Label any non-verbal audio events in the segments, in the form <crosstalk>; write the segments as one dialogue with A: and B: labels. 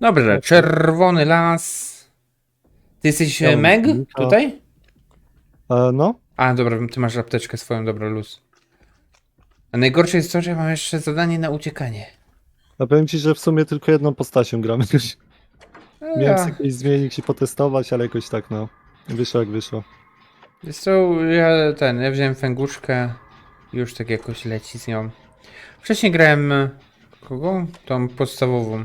A: Dobrze, czerwony las. Ty jesteś e, Meg?
B: Mika.
A: Tutaj?
B: E, no,
A: A, dobra, ty masz apteczkę swoją, dobra, luz. A najgorsze jest to, że mam jeszcze zadanie na uciekanie.
B: ja powiem ci, że w sumie tylko jedną postacią gramy. Miałem
A: ja,
B: sobie jakiś zmiennik i potestować, ale jakoś tak, no. Wyszło jak wyszło.
A: to, ja ten, ja wziąłem fęguszkę już tak jakoś leci z nią. Wcześniej grałem e, kogo? Tą podstawową.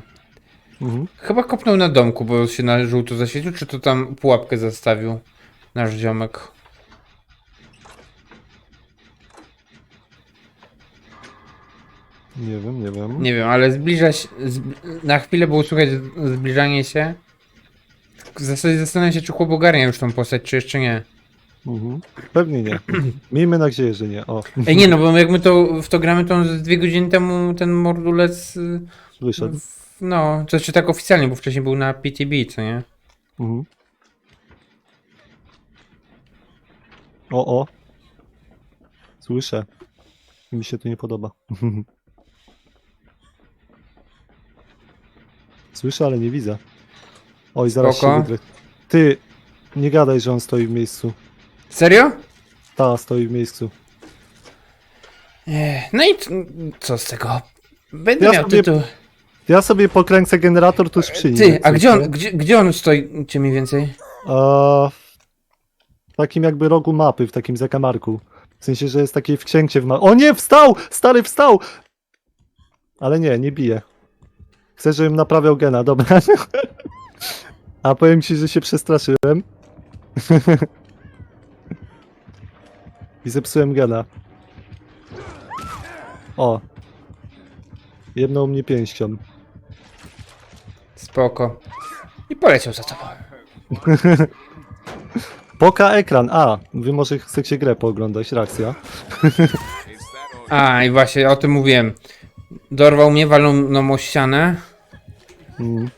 B: Mhm.
A: Chyba kopnął na domku, bo się na żółto zaświecił, czy to tam pułapkę zastawił nasz ziomek.
B: Nie wiem, nie wiem.
A: Nie wiem, ale zbliża się. Zb... Na chwilę było słychać zbliżanie się. W zasadzie zastanawiam się, czy chłop ogarnia już tą postać, czy jeszcze nie.
B: Mhm. Pewnie nie. <clears throat> Miejmy nadzieję, że nie. O,
A: Ej, nie, no bo jak my to w to gramy, to on z dwie godziny temu ten mordulec. y,
B: wyszedł.
A: w- No, to czy tak oficjalnie, bo wcześniej był na PTB, co nie?
B: Mhm. O, o. Słyszę. Mi się to nie podoba. <laughs> Słyszę, ale nie widzę. Oj, zaraz
A: Spoko.
B: się wydrę. Ty, nie gadaj, że on stoi w miejscu.
A: Serio?
B: Ta, stoi w miejscu.
A: Ech, no i c- co z tego? Będę
B: Ja
A: miał
B: sobie-
A: tytuł.
B: Ja sobie pokręcę generator tuż przy nim.
A: Ty, a gdzie on, gdzie, gdzie on stoi, cię mniej więcej?
B: A, w takim jakby rogu mapy, w takim zakamarku. W sensie, że jest takie wksięcie w ma... O nie, wstał! Stary, wstał! Ale nie, nie bije. Chcę, żebym naprawiał gena, dobra. <laughs> A powiem ci, że się przestraszyłem. <laughs> I zepsułem gena. O. Jedną mnie pięścią.
A: Spoko. I poleciał za tobą. <laughs>
B: Poka ekran. A, wy może chcecie grę pooglądać, reakcja.
A: A, i właśnie o tym mówiłem. Dorwał mnie, walnął na o ścianę
B: Mm.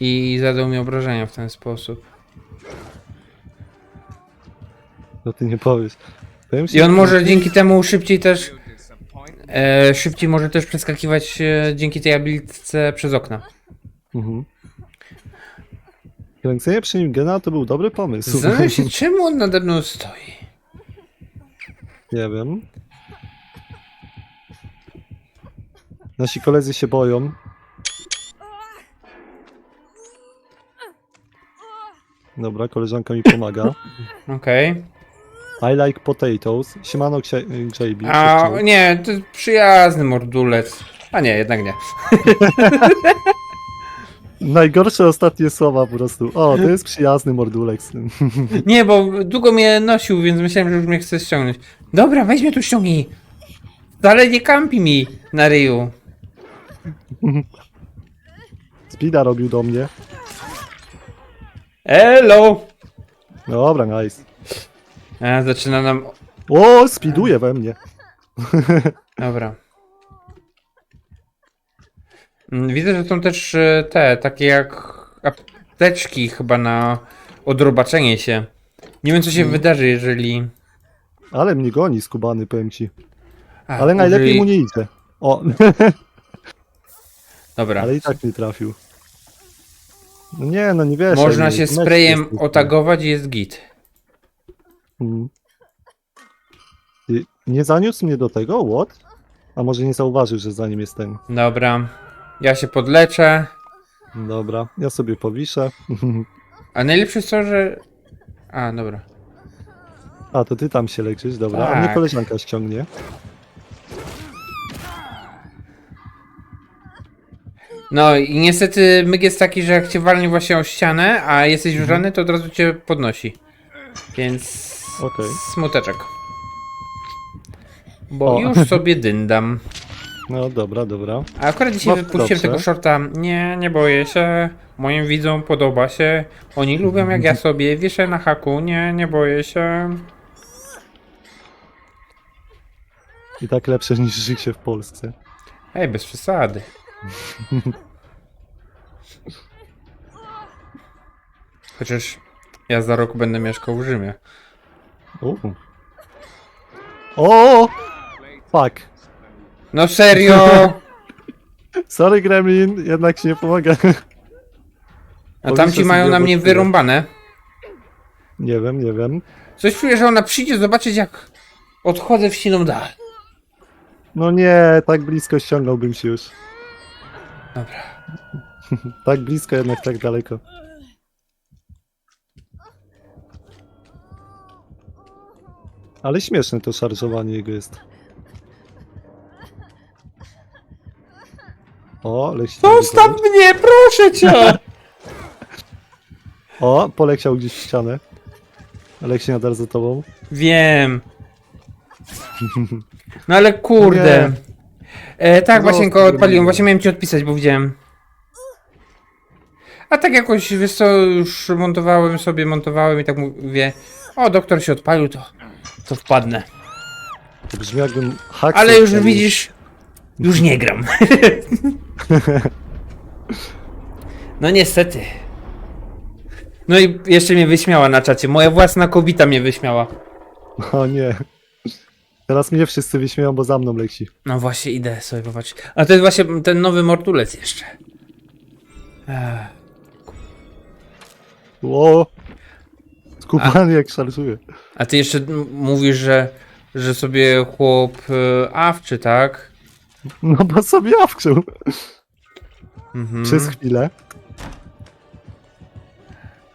A: i zadał mi obrażenia w ten sposób.
B: No ty nie powiesz. Powiem ci,
A: I on
B: że-
A: może dzięki temu szybciej też. E, szybciej może też przeskakiwać e, dzięki tej abilitce przez okna.
B: Mhm. Kręcenie przy nim gena to był dobry pomysł.
A: Zastanawiam <laughs> się, czemu on nade mną stoi.
B: Nie wiem. Nasi koledzy się boją. Dobra, koleżanka mi pomaga.
A: Okej.
B: I like potatoes. Siemano Ksi- JB.
A: A
B: cześć,
A: nie, to jest przyjazny mordulec. A nie, jednak nie. <laughs>
B: Najgorsze ostatnie słowa po prostu. O, to jest przyjazny mordulek. <laughs>
A: Nie, bo długo mnie nosił, więc myślałem, że już mnie chce ściągnąć. Dobra, weź mnie tu ściągnij. Dalej nie kampi mi na ryju. <laughs>
B: Speeda robił do mnie.
A: Hello!
B: Dobra, nice.
A: A, zaczyna nam...
B: O, speeduje we mnie. <laughs>
A: Dobra. Mm, Widzę, że są też e, te, takie jak apteczki chyba na odrobaczenie się. Nie wiem, co się wydarzy, jeżeli...
B: Ale mnie goni skubany, powiem ci.
A: A,
B: Ale najlepiej
A: użyj-
B: mu nie idzie. O, <laughs>
A: Dobra.
B: ale i tak nie trafił. No nie, no nie wiesz.
A: Można
B: jak
A: się sprayem otagować i jest git.
B: Mm. Ty Nie zaniósł mnie do tego? What? A może nie zauważył, że za nim jest ten.
A: Dobra. Ja się podleczę.
B: Dobra, ja sobie powiszę. <laughs>
A: A najlepsze jest to, że... A, dobra.
B: A, to ty tam się leczysz, dobra. A mnie
A: Tak.
B: koleżanka ściągnie.
A: No i niestety myg jest taki, że jak cię walnie właśnie o ścianę, a jesteś
B: Mhm.
A: wrzany, to od razu cię podnosi. Więc...
B: Okej.
A: Smuteczek. Bo
B: O.
A: już sobie dyndam. <laughs>
B: No dobra, dobra.
A: A akurat dzisiaj
B: No,
A: wypuściłem
B: dobrze.
A: tego shorta. Nie, nie boję się. Moim widzom podoba się. Oni lubią jak ja sobie wieszę na haku. Nie, nie boję się.
B: I tak lepsze niż życie w Polsce.
A: Ej, bez przesady. Chociaż ja za rok będę mieszkał w Rzymie.
B: O! O! Fuck.
A: No serio! <laughs>
B: Sorry Gremlin, jednak ci nie pomaga.
A: A tamci mają na mnie wyrąbane.
B: Nie wiem, nie wiem.
A: Coś czuję, że ona przyjdzie zobaczyć jak odchodzę w siną dal.
B: No nie, tak blisko ściągnąłbym się już.
A: Dobra. <laughs>
B: Tak blisko, jednak tak daleko. Ale śmieszne to szarżowanie jego jest. O, Lech się
A: Zostaw mnie, proszę cię!
B: O, poleciał gdzieś w ścianę. Się nadal za tobą.
A: Wiem. No ale kurde. E, tak,
B: No,
A: właśnie go odpaliłem. Właśnie miałem ci odpisać, bo widziałem. A tak jakoś, wiesz co, już montowałem sobie, montowałem i tak mówię, o, doktor się odpalił, to, to wpadnę.
B: To brzmi jakbym hak
A: Ale już widzisz, już nie gram. <laughs> <laughs> No niestety. No i jeszcze mnie wyśmiała na czacie. Moja własna kobita mnie wyśmiała.
B: O nie. Teraz mnie wszyscy wyśmieją, bo za mną leci.
A: No właśnie, idę sobie popatrzeć. A to jest właśnie ten nowy Mortulec jeszcze. Ech.
B: O! Skupany jak szarżuje.
A: A ty jeszcze m- mówisz, że, że sobie chłop y, awczy, tak?
B: No bo sobie awczył
A: Mhm.
B: przez chwilę.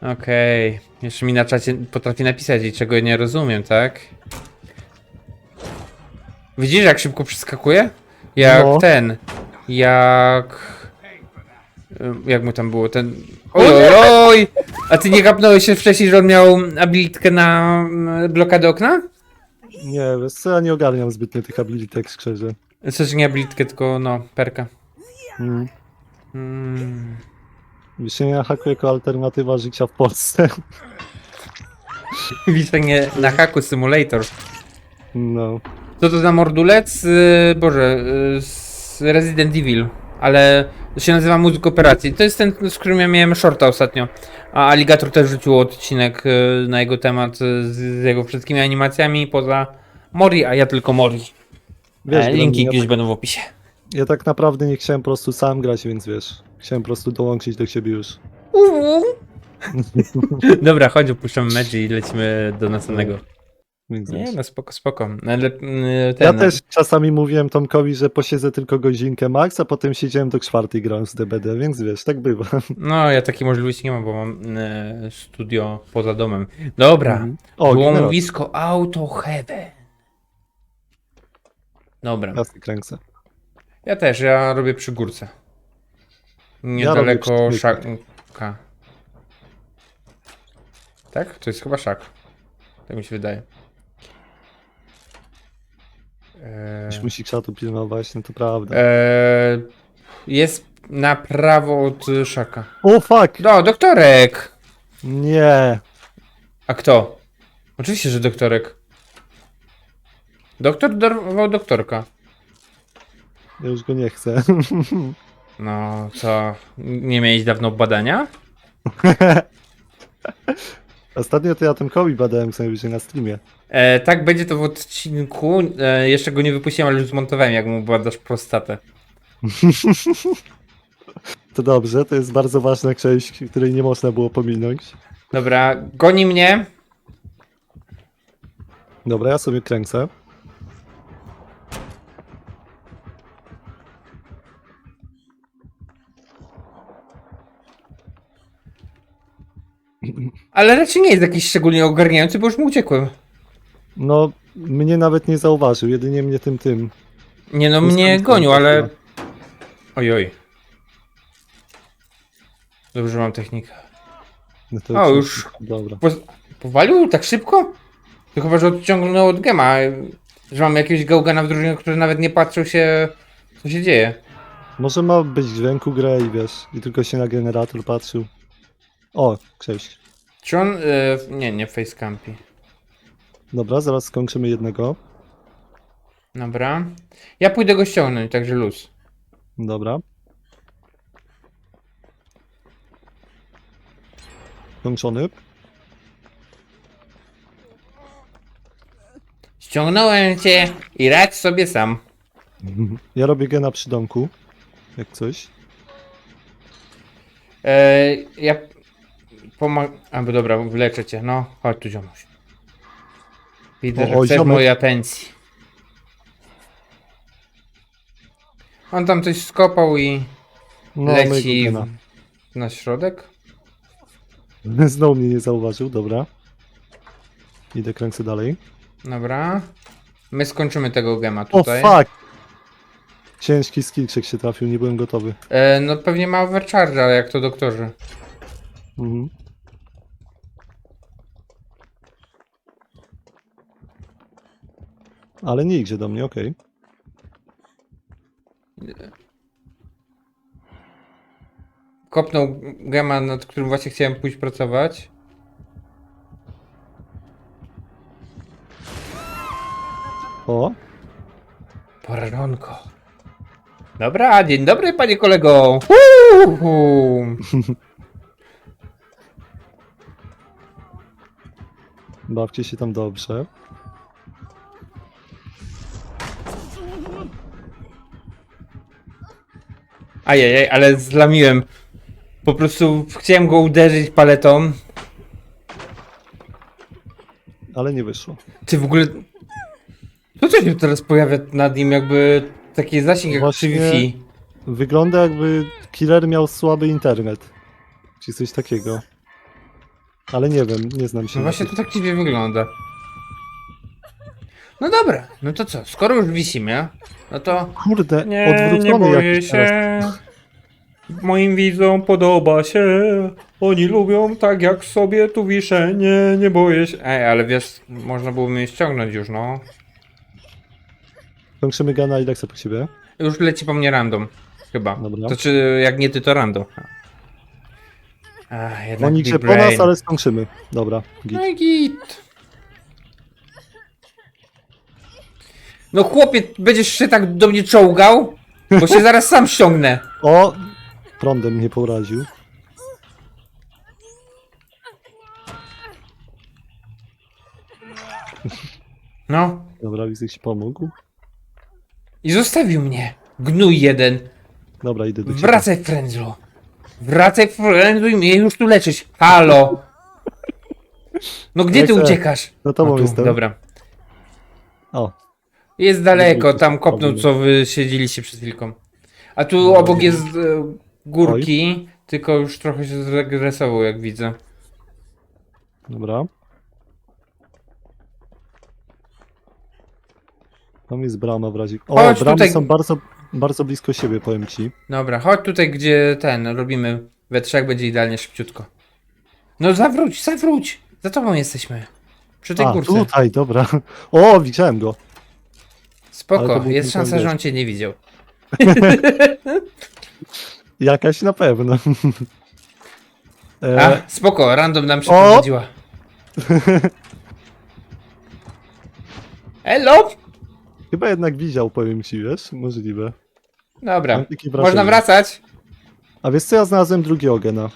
A: Okej. Jeszcze mi na czacie potrafi napisać i czego nie rozumiem, tak? Widzisz jak szybko przeskakuje? Jak
B: No.
A: ten. Jak... Ym, Jak mu tam było? Ten... Oj, oj, oj! A ty nie kapnąłeś się wcześniej, że on miał abilitkę na mm, blokadę okna?
B: Nie, wiesz co, ja nie ogarniam zbytnio tych abilitek szczerze.
A: Coś nie abilitkę, tylko no, perka.
B: Mm.
A: Mm.
B: Wiśnienia haku jako alternatywa życia w Polsce. <laughs>
A: Wiszenie na haku simulator.
B: No.
A: Co to za mordulec? Yy, Boże, yy, z Resident Evil, ale to się nazywa Mózg Operacji. To jest ten, z którym ja miałem shorta ostatnio. A Alligator też rzucił odcinek yy, na jego temat yy, z, z jego wszystkimi animacjami poza Mori, a ja tylko Mori.
B: Wiesz,
A: e, linki
B: ja,
A: gdzieś
B: tak,
A: będą w opisie.
B: ja tak naprawdę nie chciałem po prostu sam grać, więc wiesz. Chciałem po prostu dołączyć do ciebie już. <laughs>
A: Dobra, chodź, opuszczamy mecz i lecimy do następnego.
B: Więc
A: Nie,
B: wiesz.
A: no spoko, spoko. Ale, yy,
B: Ja
A: ten,
B: też czasami mówiłem Tomkowi, że posiedzę tylko godzinkę max, a potem siedziałem do czwartej grałem z DBD, więc wiesz, tak bywa. <laughs>
A: No, ja takiej możliwości nie mam, bo mam e, studio poza domem. Dobra.
B: Mhm. O,
A: mówisko Auto Heaven. Dobra.
B: Jasny kręcę.
A: Ja też, ja robię przy górce.
B: robię
A: Niedaleko
B: przy
A: szaka. Tak? To jest chyba szak. Tak mi się wydaje. Eee,
B: Ktoś musi czatu pilnować, no to prawda.
A: eee, jest na prawo od szaka.
B: O fuck!
A: No, doktorek!
B: Nie!
A: A kto? Oczywiście, że doktorek. Doktor dorwał doktorka.
B: Ja już go nie chcę. <laughs>
A: No, co? Nie miałeś dawno badania? <laughs>
B: Ostatnio to ja Tomkowi badałem co najwyżej na streamie.
A: E, tak, będzie to w odcinku. E, jeszcze go nie wypuściłem, ale już zmontowałem, jak mu badasz prostatę. <laughs>
B: To dobrze, to jest bardzo ważna część, której nie można było pominąć.
A: Dobra, goni mnie.
B: Dobra, ja sobie kręcę.
A: Ale raczej nie jest jakiś szczególnie ogarniający, bo już mu uciekłem.
B: No, mnie nawet nie zauważył, jedynie mnie tym tym.
A: Nie no, mnie gonił, ale... Oj, oj. Dobrze, mam technikę.
B: No to
A: O, już.
B: Dobra.
A: Po, powalił tak szybko? To chyba, że odciągnął od gema. Że mamy jakiegoś gałgana w drużynie, który nawet nie patrzył się, co się dzieje.
B: Może ma być dźwięku grę i wiesz, i tylko się na generator patrzył. O, cześć.
A: Czy on... E, nie, nie facecampi.
B: Dobra, zaraz skończymy jednego.
A: Dobra. Ja pójdę go ściągnąć, także luz.
B: Dobra. Kończony.
A: Ściągnąłem cię i radź sobie sam.
B: Ja robię gena przy domku. Jak coś.
A: E, ja Pomag... A, bo dobra, wyleczę cię. No, chodź tu, ziomuś. Widzę,
B: O,
A: że
B: o,
A: chcesz
B: ziomek.
A: mojej atencji. On tam coś skopał i
B: No,
A: leci
B: mojego
A: w... na środek.
B: gena. <laughs> Znowu mnie nie zauważył, dobra. Idę kręcę dalej.
A: Dobra. My skończymy tego gema
B: O
A: tutaj.
B: fuck! Ciężki skillczek się trafił, nie byłem gotowy.
A: E, no pewnie ma overcharge, ale jak to doktorzy.
B: Mhm. Ale nie idzie do mnie, okej.
A: Kopnął gema, nad którym właśnie chciałem pójść pracować.
B: O,
A: Poranonko. Dobra, dzień dobry panie kolego. Uhu. <laughs>
B: bawcie się tam dobrze.
A: Ajajaj, ale zlamiłem. Po prostu chciałem go uderzyć paletą.
B: Ale nie wyszło.
A: Ty w ogóle... Co się teraz pojawia nad nim jakby taki zasięg jak przy
B: Właśnie-
A: Wi-Fi?
B: Wygląda jakby killer miał słaby internet. Czy coś takiego. Ale nie wiem, nie znam się.
A: No
B: na
A: właśnie to tak dziwnie wygląda. No dobra, no to co, skoro już wisimy, no to...
B: Kurde,
A: Nie,
B: odwrócony
A: nie boję
B: jakiś
A: się.
B: teraz.
A: Moim widzom podoba się. Oni lubią tak jak sobie tu wiszę. Nie, nie boję się. Ej, ale wiesz, można było mnie ściągnąć już, no.
B: Kończymy gana i Lexa po siebie.
A: Już leci po mnie random. Chyba.
B: Dobra.
A: To czy jak nie ty, to random. Ach, jednak
B: Oni
A: big
B: gdzie po
A: brain.
B: nas, ale skończymy. Dobra, git.
A: No i git. No chłopie, będziesz się tak do mnie czołgał? Bo się zaraz sam ściągnę.
B: O! Prądem mnie poraził.
A: No.
B: Dobra, widzę, ci pomógł.
A: I zostawił mnie. Gnój jeden.
B: Dobra, idę do ciebie.
A: Wracaj, Frędzlo. Wracaj, Frędzlo i mnie już tu leczyć. Halo. No gdzie ty
B: Lecę.
A: uciekasz?
B: Za tobą
A: O, tu,
B: jestem.
A: Dobra.
B: O,
A: Jest daleko, tam kopnął, co wy siedzieliście przed chwilką. A tu
B: No,
A: obok jest e, górki, tylko już trochę się zregresował, jak widzę.
B: dobra. Tam jest brama w razie. O,
A: Chodź
B: bramy
A: tutaj.
B: są bardzo, bardzo blisko siebie, powiem ci.
A: Dobra, chodź tutaj, gdzie ten, robimy we trzech, będzie idealnie szybciutko. No zawróć, zawróć! Za tobą jesteśmy. Przy tej
B: A,
A: górce.
B: tutaj, dobra. O, widziałem go.
A: Spoko, jest szansa, że on cię nie widział. <laughs>
B: Jakaś na pewno. <laughs>
A: A, spoko, random nam przeprowadziła. <laughs> Elo!
B: chyba jednak widział, powiem ci, wiesz? Możliwe.
A: Dobra, można wracać.
B: A wiesz co, ja znalazłem drugiego gena.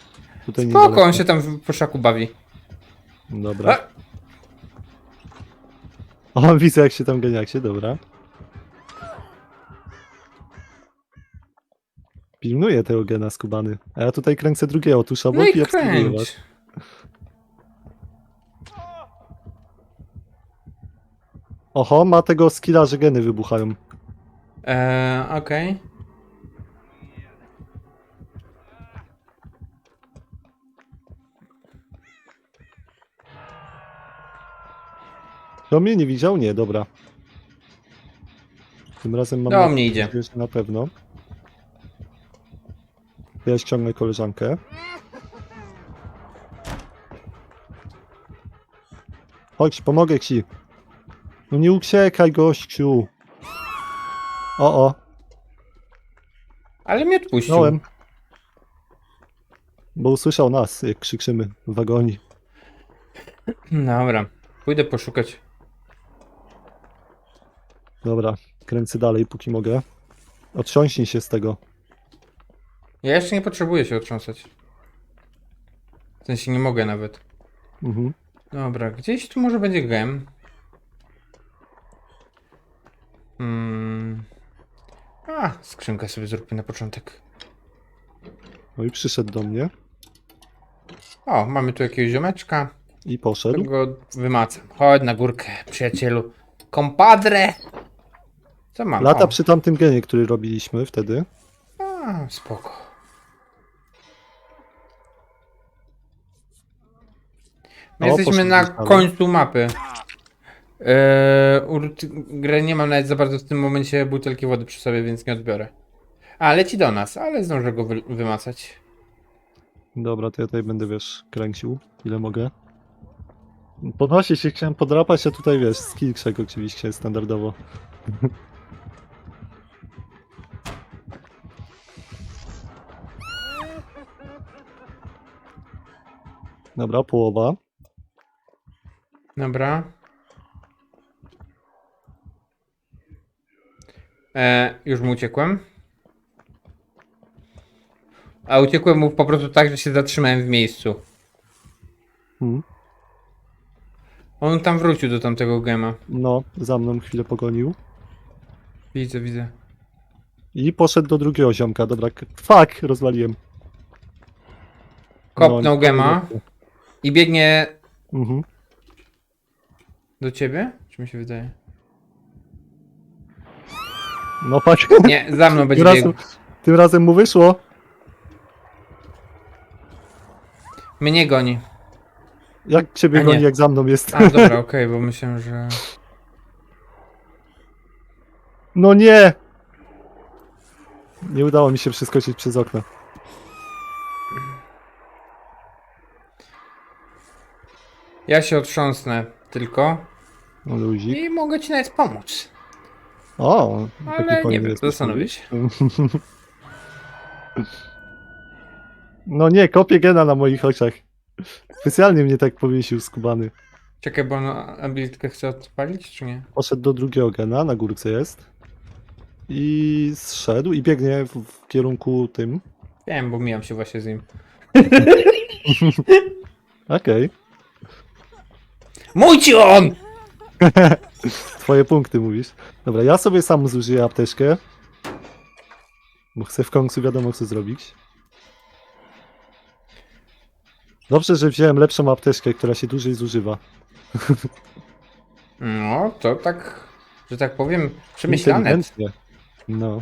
B: Tutaj
A: Spoko,
B: niedaleko.
A: on się tam w poszaku bawi.
B: Dobra.
A: A,
B: O, widzę jak się tam geniaksie, dobra. Pilnuję tego gena skubany. A ja tutaj kręcę drugiego obok
A: no
B: i
A: i
B: obserwuję was.
A: kręć.
B: Oho, ma tego skilla, że geny wybuchają.
A: Eee, okej.
B: To mnie nie widział? Nie, dobra. Tym razem mam
A: Do mnie idzie.
B: nadzieję, że na pewno. Ja ściągnę koleżankę. Chodź, pomogę ci. No nie uciekaj, gościu. O, o,
A: Ale mnie odpuścił.
B: miałem. Bo usłyszał nas, jak krzyczymy w wagonie.
A: Dobra, pójdę poszukać.
B: Dobra, kręcę dalej, póki mogę. Otrząśnij się z tego.
A: Ja jeszcze nie potrzebuję się otrząsać. W sensie nie mogę nawet.
B: Mhm.
A: Dobra, gdzieś tu może będzie gem. Hmm. A, skrzynkę sobie zróbmy na początek.
B: No i przyszedł do mnie.
A: O, mamy tu jakiegoś ziomeczka.
B: I poszedł.
A: Go wymacam. Chodź na górkę, przyjacielu. Compadre! Co mam?
B: Lata
A: O.
B: przy tamtym genie, który robiliśmy wtedy.
A: A, spoko. My
B: O,
A: jesteśmy
B: poszedł
A: na
B: dalej.
A: końcu mapy. Eee, urt... grę nie mam nawet za bardzo w tym momencie butelki wody przy sobie, więc nie odbiorę. A, leci do nas, ale zdążę go wy wymacać.
B: Dobra, to ja tutaj będę, wiesz, kręcił, ile mogę. Podnosi się, chciałem podrapać, a tutaj, wiesz, skillczek oczywiście standardowo. <laughs> Dobra, połowa.
A: Dobra. E, już mu uciekłem. A uciekłem mu po prostu tak, że się zatrzymałem w miejscu.
B: Hmm.
A: On tam wrócił do tamtego gema.
B: No, za mną chwilę pogonił.
A: Widzę, widzę.
B: I poszedł do drugiego ziomka, dobra. Fuck, rozwaliłem.
A: Kopnął
B: No,
A: gema i biegnie
B: Mhm.
A: Do ciebie? Czy mi się wydaje?
B: No patrz, <laughs>
A: Nie, za mną będzie
B: tym razem,
A: biegł.
B: tym razem mu wyszło.
A: Mnie goni.
B: Jak ciebie
A: A
B: goni,
A: nie.
B: jak za mną jest.
A: A, dobra, <laughs> okej, bo myślałem, że...
B: No nie! Nie udało mi się przeskoczyć przez okno.
A: Ja się otrząsnę tylko
B: luzik.
A: i mogę ci nawet pomóc.
B: O,
A: Ale nie wiem,
B: jest
A: zastanowię się. <laughs>
B: No nie, kopię gena na moich oczach. Specjalnie mnie tak powiesił skubany.
A: Czekaj, bo on abilitkę chce odpalić, czy nie?
B: Poszedł do drugiego gena, na górce jest. I zszedł i biegnie w, w kierunku tym.
A: Wiem, bo mijam się właśnie z nim. <laughs>
B: Okej.
A: Mój ci on!
B: Twoje punkty mówisz. Dobra, ja sobie sam zużyję apteczkę. Bo chcę w końcu wiadomo co zrobić. Dobrze, że wziąłem lepszą apteczkę, która się dłużej zużywa.
A: No, to tak, że tak powiem, przemyślane.
B: Inteligentnie. No.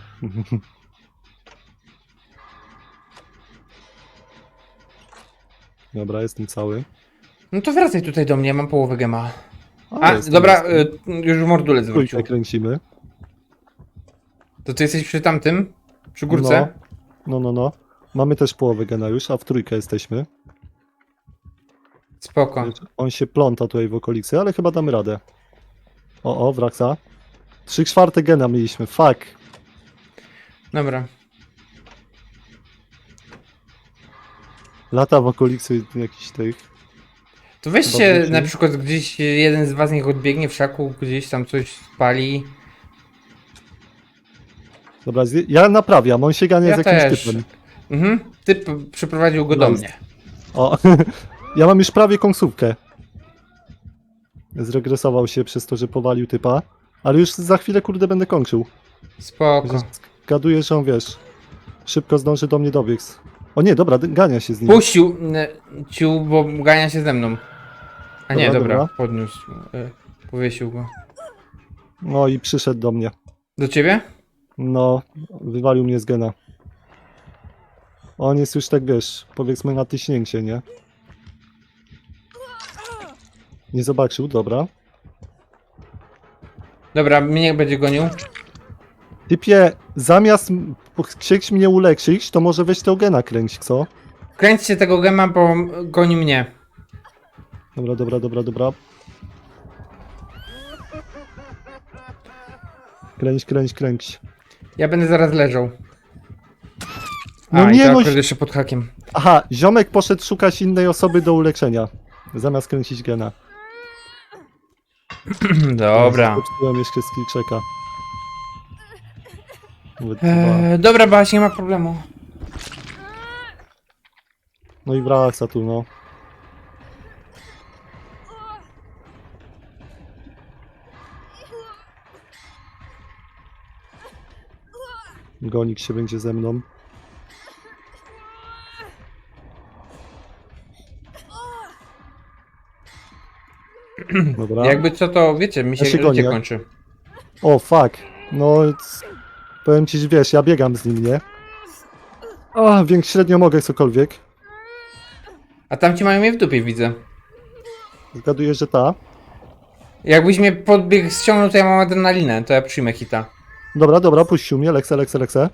B: Dobra, jestem cały.
A: No to wracaj tutaj do mnie, mam połowę gema. A, dobra,
B: jestem.
A: y, już mordulec wrócił.
B: Trójkę kręcimy.
A: To ty jesteś przy tamtym? Przy górce?
B: No, no, no. Mamy też połowę gena już, a w trójkę jesteśmy.
A: Spoko.
B: On się pląta tutaj w okolicy, ale chyba damy radę. O, o, wraca. Trzy czwarte gena mieliśmy, fuck.
A: Dobra.
B: Lata w okolicy jakichś tych.
A: To weźcie na
B: czy-
A: przykład gdzieś jeden z was niech odbiegnie w szaku, gdzieś tam coś spali.
B: Dobra, zje- ja naprawiam, on się gania
A: Ja
B: z jakimś
A: też.
B: typem.
A: Mhm. Typ przyprowadził go do
B: Nice.
A: mnie.
B: O, <laughs> ja mam już prawie końcówkę. Zregresował się przez to, że powalił typa. Ale już za chwilę, kurde, będę kończył.
A: Spoko.
B: Gaduję, że on, wiesz, szybko zdąży do mnie dobiec. O nie, dobra, d- gania się z nim.
A: Puścił n- ciu, bo gania się ze mną. A nie,
B: Dobra,
A: dobra,
B: dobra.
A: podniósł. y, Powiesił go.
B: No i przyszedł do mnie.
A: Do ciebie?
B: No, wywalił mnie z gena. On jest już tak, wiesz, powiedzmy na tyśnięcie, nie? Nie zobaczył, dobra.
A: Dobra, mnie będzie gonił.
B: Typie, zamiast m- chcieć mnie uleczyć, to może weź tego gena kręć, co?
A: Kręćcie tego gema, bo goni mnie.
B: Dobra, dobra, dobra, dobra. Kręć, kręć, kręć.
A: Ja będę zaraz leżał.
B: No
A: A, i
B: nie,
A: to
B: no
A: akurat jeszcze pod hakiem.
B: Aha, ziomek poszedł szukać innej osoby do uleczenia. Zamiast kręcić gena. <clears throat>
A: Dobra.
B: Popsułem jeszcze. Nawet dwa.
A: Eee, dobra, Baś, nie ma problemu.
B: No i wraca tu, no. gonik się będzie ze mną. Dobra.
A: Jakby co to, wiecie, mi się,
B: Ja się gonię.
A: kończy.
B: O, fuck. No, powiem ci, wiesz, ja biegam z nim, nie? O, więc średnio mogę cokolwiek.
A: A tamci mają mnie w dupie, widzę.
B: Zgaduję, że ta.
A: Jakbyś mnie podbieg ściągnął, to ja mam adrenalinę, to ja przyjmę hita.
B: Dobra, dobra, puścił mnie, lekse, lekse, lekse.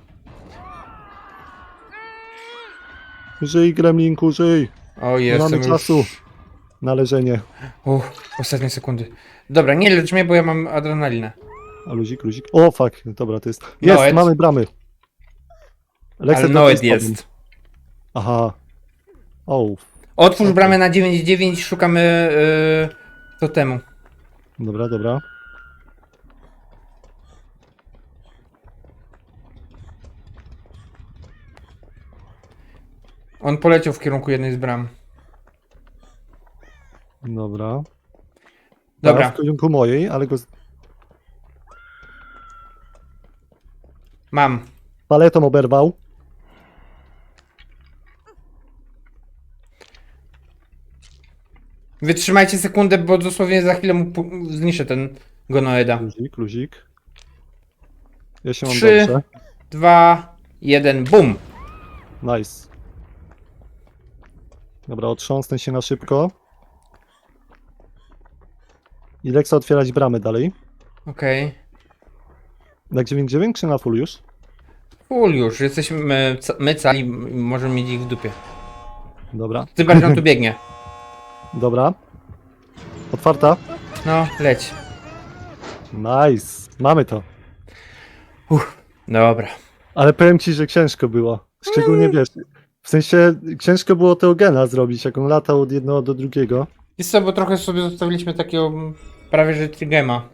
B: Żyj, gremlinku, żyj.
A: O,
B: Nie
A: jestem
B: mamy
A: już...
B: czasu na leżenie.
A: Uff, ostatnie sekundy. Dobra, nie lecz mnie, bo ja mam adrenalinę.
B: A luzik, luzik. O, fuck, dobra, to jest.
A: No,
B: Jest, mamy bramy. Lekse,
A: Ale
B: to
A: no
B: jest
A: it
B: problem.
A: jest.
B: Aha. O,
A: Otwórz bramę na 9.9, szukamy yy, totemu.
B: dobra, dobra.
A: On poleciał w kierunku jednej z bram.
B: Dobra.
A: Dobra,
B: W kierunku mojej, ale go z
A: mam.
B: paletą oberwał.
A: Wytrzymajcie sekundę, bo dosłownie za chwilę mu pu- zniszczę ten gonoeda.
B: Luzik, luzik. Ja się mam
A: Trzy.
B: dobrze.
A: Dwa, jeden, bum!
B: Nice. Dobra, otrząsnę się na szybko. I Lexa otwierać bramy dalej.
A: Okej.
B: Na 9-9 czy na full już?
A: Full już, jesteśmy my, ca- my cali, m- możemy mieć ich w dupie.
B: Dobra,
A: Ty bardziej on tu biegnie. <laughs>
B: dobra. Otwarta.
A: No, leć.
B: Nice. Mamy to.
A: Dobra.
B: Ale powiem ci, że ciężko było. Szczególnie wiesz. W sensie ciężko było tego gena zrobić, jak on latał od jednego do drugiego.
A: Jest co, bo trochę sobie zostawiliśmy takiego prawie że trigema.